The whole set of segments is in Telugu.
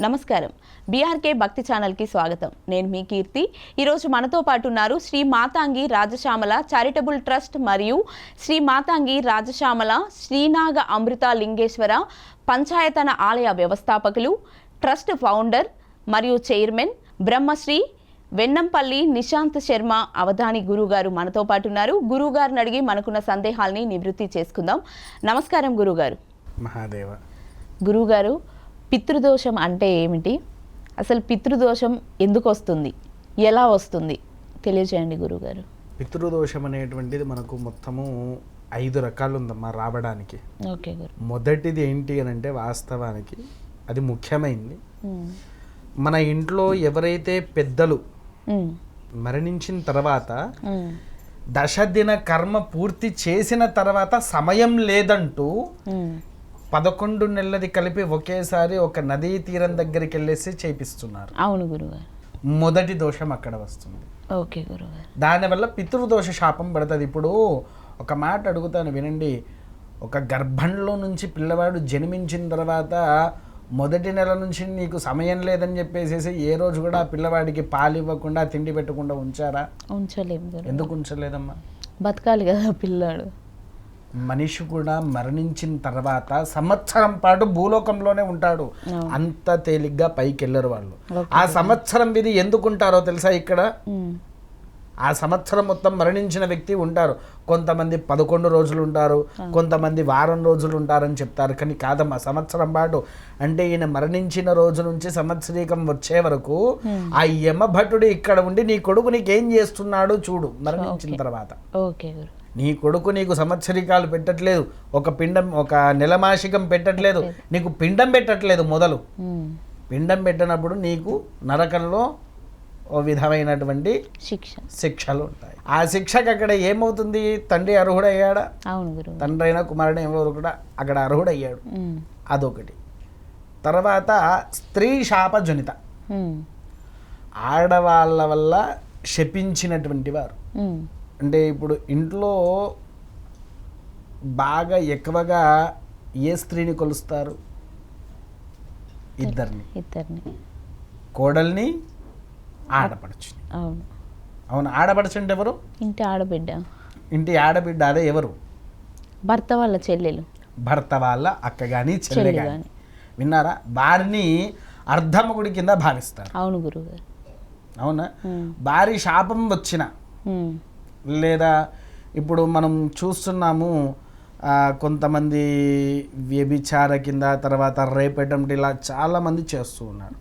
నమస్కారం. బీఆర్కే భక్తి ఛానల్కి స్వాగతం. నేను మీ కీర్తి. ఈరోజు మనతో పాటు ఉన్నారు శ్రీ మాతాంగి రాజశ్యామల చారిటబుల్ ట్రస్ట్ మరియు శ్రీ మాతాంగి రాజశ్యామల శ్రీనాగ అమృత లింగేశ్వర పంచాయతన ఆలయ వ్యవస్థాపకులు ట్రస్ట్ ఫౌండర్ మరియు చైర్మన్ బ్రహ్మశ్రీ వెన్నంపల్లి నిశాంత్ శర్మ అవధాని గురుగారు మనతో పాటు ఉన్నారు గురుగారిని అడిగి మనకున్న సందేహాల్ని నివృత్తి చేసుకుందాం. నమస్కారం గురుగారు మహాదేవ. గురువుగారు పితృదోషం అంటే ఏమిటి అసలు పితృదోషం ఎందుకు వస్తుంది ఎలా వస్తుంది తెలియజేయండి గురువుగారు పితృదోషం అనేటువంటిది మనకు మొత్తము ఐదు రకాలు ఉందమ్మా రావడానికి ఓకే గురు మొదటిది ఏంటి అని అంటే వాస్తవానికి అది ముఖ్యమైనది ఉమ్. మన ఇంట్లో ఎవరైతే పెద్దలు. మరణించిన తర్వాత. దశదిన కర్మ పూర్తి చేసిన తర్వాత సమయం లేదంటూ. పదకొండు నెలలది కలిపి ఒకేసారి ఒక నదీ తీరం దగ్గరికి వెళ్ళేసి చేపిస్తున్నారు. అవును గురుగారు. మొదటి దోషం అక్కడ వస్తుంది. ఓకే గురుగారు. దానివల్ల పితృదోష శాపం పడుతుంది. ఇప్పుడు ఒక మాట అడుగుతాను వినండి. ఒక గర్భంలో నుంచి పిల్లవాడు జన్మించిన తర్వాత మొదటి నెల నుంచి నీకు సమయం లేదని చెప్పేసి ఏ రోజు కూడా పిల్లవాడికి పాలు ఇవ్వకుండా తిండి పెట్టకుండా ఉంచారా? ఉంచలేం గురు ఎందుకు ఉంచలేదమ్మా? బతకాలి కదా పిల్లాడు. మనిషి కూడా మరణించిన తర్వాత సంవత్సరం పాటు భూలోకంలోనే ఉంటాడు. అంత తేలిగ్గా పైకి వెళ్ళరు వాళ్ళు ఆ సంవత్సరం విధి ఎందుకుంటారో తెలుసా ఇక్కడ. ఆ సంవత్సరం మొత్తం మరణించిన వ్యక్తి ఉంటారు. కొంతమంది పదకొండు రోజులు ఉంటారు. కొంతమంది వారం రోజులు ఉంటారని చెప్తారు. కానీ కాదమ్మా సంవత్సరం పాటు. అంటే ఈయన మరణించిన రోజు నుంచి సంవత్సరీకం వచ్చే వరకు ఆ యమభటుడు ఇక్కడ ఉండి నీ కొడుకు నీకేం చేస్తున్నాడు చూడు. మరణించిన తర్వాత. ఓకే గురు. నీ కొడుకు నీకు సంవత్సరికాలు పెట్టట్లేదు ఒక పిండం ఒక నెలమాసికం పెట్టట్లేదు నీకు పిండం పెట్టట్లేదు మొదలు. పిండం పెట్టినప్పుడు నీకు నరకంలో ఓ విధమైనటువంటి శిక్ష. శిక్షలు ఉంటాయి. ఆ శిక్షకు అక్కడ ఏమవుతుంది? తండ్రి అర్హుడయ్యాడా? అవును తండ్రి అయినా కుమారుడు ఎవరు కూడా అక్కడ అర్హుడయ్యాడు. అదొకటి. తర్వాత స్త్రీ శాపజనిత. ఆడవాళ్ళ వల్ల శపించినటువంటి వారు. అంటే ఇప్పుడు ఇంట్లో బాగా ఎక్కువగా ఏ స్త్రీని కొలుస్తారు? ఇద్దరిని. ఇద్దరిని. కోడల్ని ఆడపడుచుని. అవును. అవును ఆడపడుచు అంటే ఎవరు? ఇంటి ఆడబిడ్డ. ఇంటి ఆడబిడ్డ అదే ఎవరు? భర్త వాళ్ళ చెల్లెలు. భర్త వాళ్ళ అక్క కానీ చెల్లె కానీ విన్నారా? వారిని అర్ధముగుడి కింద భావిస్తారు. అవును గురుగారు అవునా. భారీ శాపం వచ్చిన. లేదా ఇప్పుడు మనం చూస్తున్నాము కొంతమంది వ్యభిచార కింద తర్వాత రేపటం ఇలా చాలామంది చేస్తూ ఉన్నారు.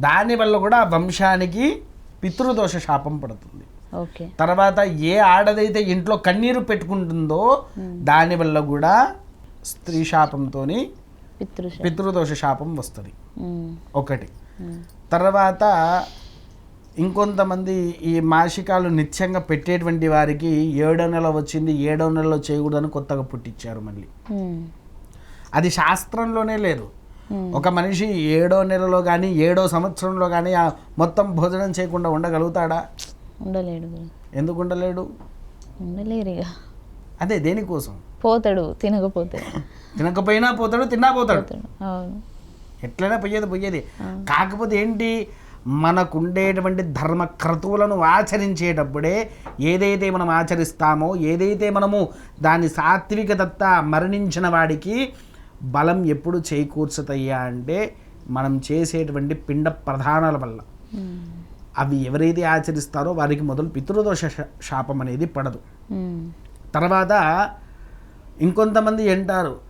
దానివల్ల కూడా వంశానికి పితృదోష శాపం పడుతుంది. ఓకే. తర్వాత ఏ ఆడదైతే ఇంట్లో కన్నీరు పెట్టుకుంటుందో దానివల్ల కూడా స్త్రీ శాపంతో పితృదోష శాపం వస్తుంది. ఒకటి. తర్వాత ఇంకొంతమంది ఈ మాసికాలు నిత్యంగా పెట్టేటువంటి వారికి ఏడో నెల వచ్చింది ఏడో నెలలో చేయకూడదని కొత్తగా పుట్టించారు మళ్ళీ. అది శాస్త్రంలోనే లేదు. ఒక మనిషి ఏడో నెలలో కానీ ఏడో సంవత్సరంలో కానీ ఆ మొత్తం భోజనం చేయకుండా ఉండగలుగుతాడా? ఉండలేడు ఎందుకు ఉండలేడు? ఉండలేరు అదే దేనికోసం? పోతాడు తినకపోతే. తినకపోయినా పోతాడు తిన్నా పోతాడు. ఎట్లయినా పోయేది పోయేది. కాకపోతే ఏంటి? మనకుండేటువంటి ధర్మ క్రతువులను ఆచరించేటప్పుడే ఏదైతే మనం ఆచరిస్తామో ఏదైతే మనము దాని సాత్వికదత్త మరణించిన వాడికి బలం ఎప్పుడు చేకూర్చుతాయా అంటే మనం చేసేటువంటి పిండ ప్రధానాల వల్ల. అవి ఎవరైతే ఆచరిస్తారో వారికి మొదలు పితృదోష శాపం అనేది పడదు. తర్వాత ఇంకొంతమంది అంటారు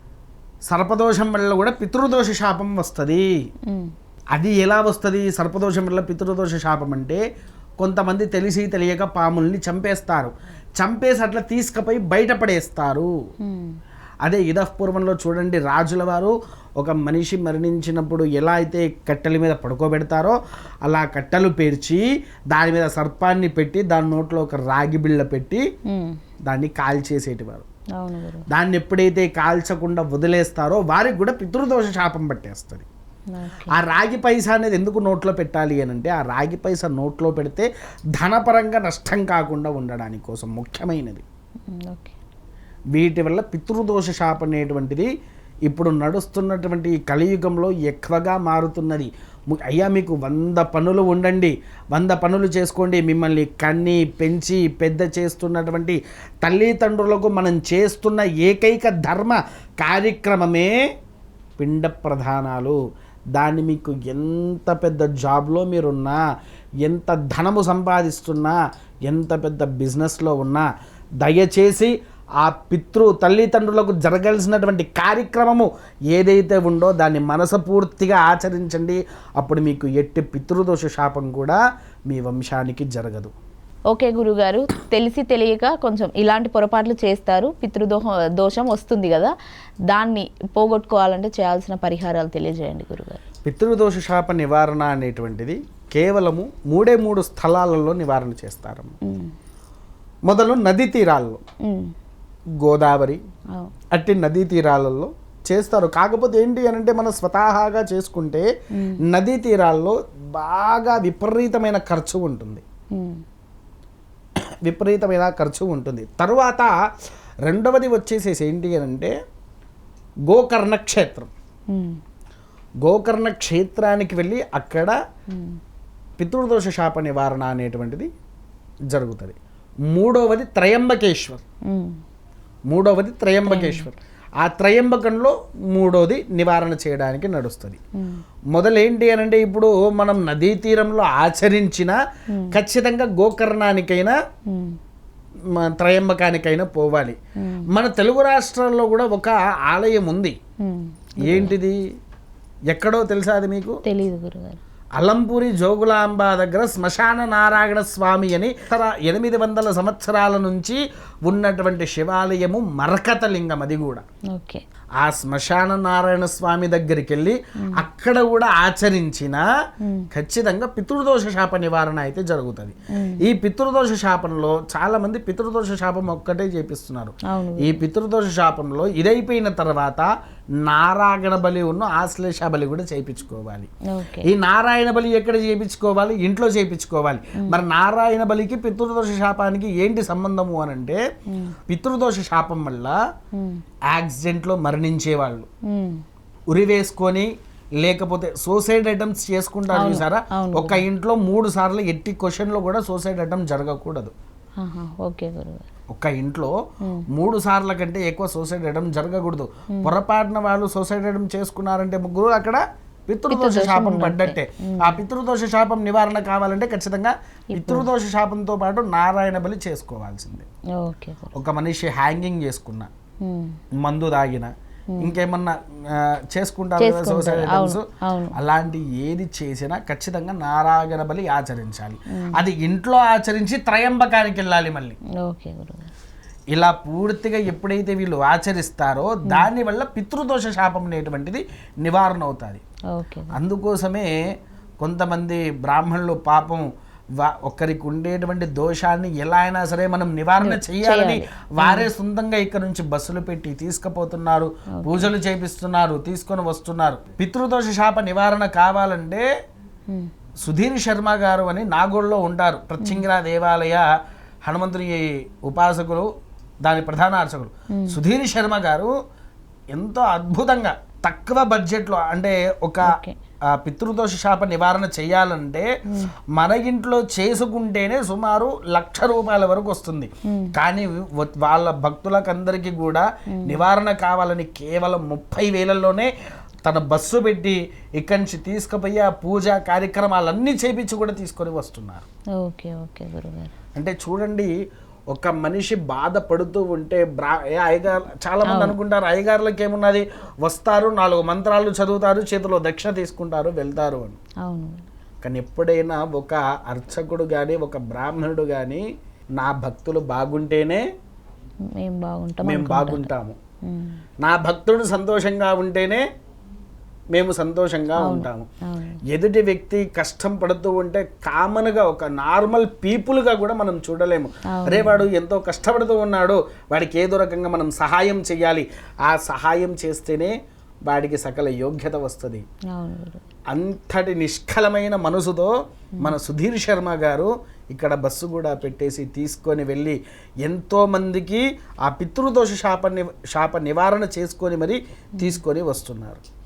సర్పదోషం వల్ల కూడా పితృదోష శాపం వస్తుంది. అది ఎలా వస్తుంది? సర్పదోషం వల్ల పితృదోష శాపం అంటే కొంతమంది తెలిసి తెలియక పాముల్ని చంపేస్తారు. చంపేసి అట్లా తీసుకుపోయి బయటపడేస్తారు. అదే ఇదపూర్వంలో చూడండి రాజుల వారు ఒక మనిషి మరణించినప్పుడు ఎలా అయితే కట్టెల మీద పడుకోబెడతారో అలా కట్టెలు పేర్చి దాని మీద సర్పాన్ని పెట్టి దాని నోట్లో ఒక రాగి బిళ్ళ పెట్టి. దాన్ని కాల్చేసేటివారు. దాన్ని ఎప్పుడైతే కాల్చకుండా వదిలేస్తారో వారికి కూడా పితృదోష శాపం పట్టేస్తుంది. ఆ రాగి పైసా అనేది ఎందుకు నోట్లో పెట్టాలి అని అంటే ఆ రాగి పైసా నోట్లో పెడితే ధనపరంగా నష్టం కాకుండా ఉండడానికి కోసం ముఖ్యమైనది. వీటి వల్ల పితృదోష శాపం అనేటువంటిది ఇప్పుడు నడుస్తున్నటువంటి ఈ కలియుగంలో ఎక్కువగా మారుతున్నది. అయ్యా మీకు వంద పనులు ఉండండి. వంద పనులు చేసుకోండి. మిమ్మల్ని కన్ని పెంచి పెద్ద చేస్తున్నటువంటి తల్లిదండ్రులకు మనం చేస్తున్న ఏకైక ధర్మ కార్యక్రమమే పిండ ప్రధానాలు. దాన్ని మీకు ఎంత పెద్ద జాబ్లో మీరున్నా ఎంత ధనము సంపాదిస్తున్నా ఎంత పెద్ద బిజినెస్లో ఉన్నా దయచేసి ఆ పితృ తల్లిదండ్రులకు జరగాల్సినటువంటి కార్యక్రమము ఏదైతే ఉందో దాన్ని మనసపూర్తిగా ఆచరించండి. అప్పుడు మీకు ఎట్టి పితృదోష శాపం కూడా మీ వంశానికి జరగదు. ఓకే గురుగారు తెలిసి తెలియక కొంచెం ఇలాంటి పొరపాట్లు చేస్తారు పితృదోహ దోషం వస్తుంది కదా దాన్ని పోగొట్టుకోవాలంటే చేయాల్సిన పరిహారాలు తెలియజేయండి గురుగారు పితృదోష శాప నివారణ అనేటువంటిది కేవలము మూడే మూడు స్థలాలలో నివారణ చేస్తారు. మొదలు నదీ తీరాల్లో. గోదావరి. అట్టి నదీ తీరాలలో చేస్తారు కాకపోతే ఏంటి అని అంటే మనం స్వతహాగా చేసుకుంటే నదీ తీరాల్లో బాగా విపరీతమైన ఖర్చు ఉంటుంది. విపరీతమైన ఖర్చు ఉంటుంది తరువాత రెండవది వచ్చేసేసి ఏంటి అని అంటే గోకర్ణ క్షేత్రం. గోకర్ణ క్షేత్రానికి వెళ్ళి అక్కడ. పితృదోష శాప నివారణ అనేటువంటిది జరుగుతుంది మూడవది త్రయంబకేశ్వర్. మూడవది త్రయంబకేశ్వర్ ఆ త్రయంబకంలో మూడోది నివారణ చేయడానికి నడుస్తుంది. మొదలేంటి అని అంటే ఇప్పుడు మనం నదీ తీరంలో ఆచరించిన ఖచ్చితంగా గోకర్ణానికైనా త్రయంబకానికైనా పోవాలి. మన తెలుగు రాష్ట్రాల్లో కూడా ఒక ఆలయం ఉంది. ఏంటిది ఎక్కడో తెలుసా అది మీకు తెలీదు గురుగారు అలంపూరి జోగులాంబ దగ్గర శ్మశాన నారాయణ స్వామి అని ఎనిమిది వందల సంవత్సరాల నుంచి ఉన్నటువంటి శివాలయము మరకతలింగం అది కూడా. ఓకే. ఆ శ్మశాన నారాయణ స్వామి దగ్గరికి వెళ్ళి అక్కడ కూడా ఆచరించిన ఖచ్చితంగా పితృదోష శాప నివారణ అయితే జరుగుతుంది. ఈ పితృదోష శాపంలో చాలా మంది పితృదోష శాపం ఒక్కటే చేపిస్తున్నారు. ఈ పితృదోష శాపంలో ఇదైపోయిన తర్వాత నారాయణ బలి ఉన్న ఆశ్లేష బలి కూడా చేయించుకోవాలి ఈ నారాయణ బలి ఎక్కడ చేయించుకోవాలి ఇంట్లో చేయించుకోవాలి మరి నారాయణ బలికి పితృదోష శాపానికి ఏంటి సంబంధము అని అంటే పితృదోష శాపం వల్ల. యాక్సిడెంట్లో మరణించేవాళ్ళు. ఉరి వేసుకొని లేకపోతే సూసైడ్ అటెంప్ట్స్ చేసుకుంటారు చూసారా. ఒక ఇంట్లో మూడు సార్లు ఎట్టి క్వశ్చన్లో కూడా సూసైడ్ అటెంప్ట్ జరగకూడదు. ఓకే గురుగారు ఒక ఇంట్లో మూడు సార్ల కంటే ఎక్కువ సూసైడ్ అటెంప్ట్ జరగకూడదు. పొరపాటున వాళ్ళు సూసైడ్ అటెంప్ట్ చేసుకున్నారంటే ముగ్గురు అక్కడ పితృదోష శాపం పడ్డట్టే. ఆ పితృదోష శాపం నివారణ కావాలంటే ఖచ్చితంగా పితృదోష శాపంతో పాటు నారాయణ బలి చేసుకోవాల్సిందే. ఒక మనిషి హ్యాంగింగ్ చేసుకున్నా. మందు తాగిన. ఇంకేమన్నా చేసుకుంటారు. suicide attempts. అవును, అవును. అలాంటి ఏది చేసినా ఖచ్చితంగా నారాయణ బలి ఆచరించాలి. అది ఇంట్లో ఆచరించి త్రయంబకానికి వెళ్ళాలి మళ్ళీ. ఇలా పూర్తిగా ఎప్పుడైతే వీళ్ళు ఆచరిస్తారో దానివల్ల పితృదోష శాపం అనేటువంటిది నివారణ అవుతుంది. అందుకోసమే కొంతమంది బ్రాహ్మణులు పాపం వా- ఒక్కరికి ఉండేటువంటి దోషాన్ని ఎలా అయినా సరే మనం నివారణ చేయాలని వారే సొంతంగా ఇక్కడ నుంచి బస్సులు పెట్టి తీసుకుపోతున్నారు పూజలు చేపిస్తున్నారు తీసుకొని వస్తున్నారు. పితృదోష శాప నివారణ కావాలంటే. సుధీర్ శర్మ గారు అని నాగోల్లో ఉంటారు. ప్రత్యంగిరా దేవాలయ హనుమంతుని ఉపాసకులు దాని ప్రధాన అర్చకులు. సుధీర్ శర్మ గారు ఎంతో అద్భుతంగా తక్కువ బడ్జెట్లో అంటే ఒక పితృదోష శాప నివారణ చేయాలంటే మన ఇంట్లో చేసుకుంటేనే సుమారు లక్ష రూపాయల వరకు వస్తుంది. కానీ వాళ్ళ భక్తులకందరికీ కూడా నివారణ కావాలని కేవలం ముప్పై వేలల్లోనే తన బస్సు పెట్టి ఇక్కడి నుంచి తీసుకుపోయి ఆ పూజ కార్యక్రమాలన్నీ చేపించి కూడా తీసుకొని వస్తున్నారు. ఓకే ఓకే గురుగారు. అంటే చూడండి ఒక మనిషి బాధపడుతూ ఉంటే బ్రా ఏ అయ్యగారు చాలా మంది అనుకుంటారు అయ్యగారులకు ఏమున్నది? వస్తారు నాలుగు మంత్రాలు చదువుతారు చేతిలో దక్షిణ తీసుకుంటారు వెళ్తారు అని. అవును. కానీ ఎప్పుడైనా ఒక అర్చకుడు కానీ ఒక బ్రాహ్మణుడు కానీ నా భక్తులు బాగుంటేనే మేము. బాగుంటాము. నా భక్తుడు సంతోషంగా ఉంటేనే మేము సంతోషంగా ఉంటాము. ఎదుటి వ్యక్తి కష్టం పడుతూ ఉంటే కామన్గా ఒక నార్మల్ పీపుల్గా కూడా మనం చూడలేము. అరే వాడు ఎంతో కష్టపడుతూ ఉన్నాడు వాడికి ఏదో రకంగా మనం సహాయం చేయాలి. ఆ సహాయం చేస్తేనే వాడికి సకల యోగ్యత వస్తుంది. అంతటి నిష్కలమైన మనసుతో మన సుధీర్ శర్మ గారు ఇక్కడ బస్సు కూడా పెట్టేసి తీసుకొని వెళ్ళి ఎంతో మందికి ఆ పితృదోష శాప శాప నివారణ చేసుకొని మరి తీసుకొని వస్తున్నారు.